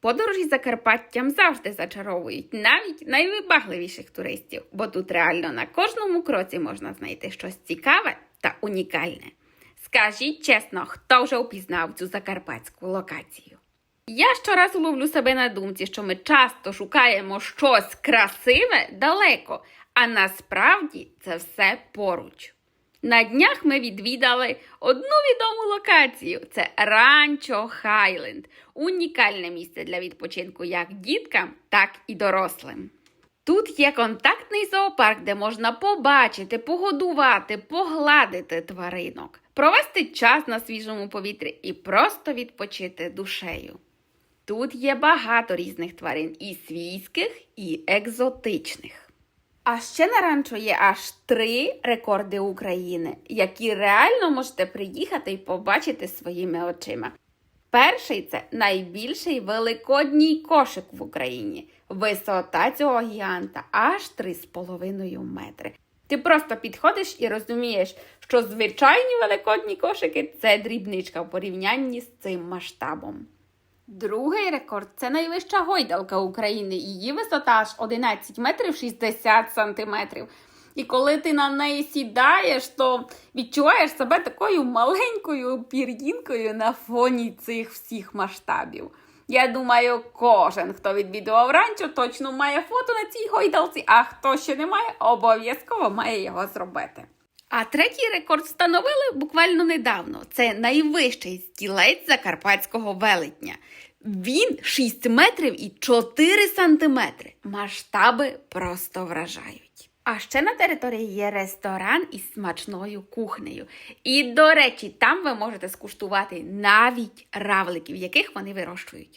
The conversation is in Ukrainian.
Подорожі Закарпаттям завжди зачаровують навіть найвибагливіших туристів, бо тут реально на кожному кроці можна знайти щось цікаве та унікальне. Скажіть чесно, хто вже упізнав цю закарпатську локацію? Я щоразу ловлю себе на думці, що ми часто шукаємо щось красиве далеко, а насправді це все поруч. На днях ми відвідали одну відому локацію це Ранчо Хайленд. Унікальне місце для відпочинку як діткам, так і дорослим. Тут є контактний зоопарк, де можна побачити, погодувати, погладити тваринок, провести час на свіжому повітрі і просто відпочити душею. Тут є багато різних тварин і свійських, і екзотичних. А ще на ранчо є аж три рекорди України, які реально можете приїхати і побачити своїми очима. Перший це найбільший великодній кошик в Україні. Висота цього гіганта аж 3,5 метри. Ти просто підходиш і розумієш, що звичайні великодні кошики це дрібничка в порівнянні з цим масштабом. Другий рекорд це найвища гойдалка України. Її висота аж 11 метрів 60 сантиметрів. І коли ти на неї сідаєш, то відчуваєш себе такою маленькою пір'їнкою на фоні цих всіх масштабів. Я думаю, кожен, хто відвідував ранчо, точно має фото на цій гойдалці, а хто ще не має, обов'язково має його зробити. А третій рекорд встановили буквально недавно. Це найвищий стілець закарпатського велетня. Він 6 метрів і 4 сантиметри. Масштаби просто вражають. А ще на території є ресторан із смачною кухнею. І, до речі, там ви можете скуштувати навіть равликів, яких вони вирощують.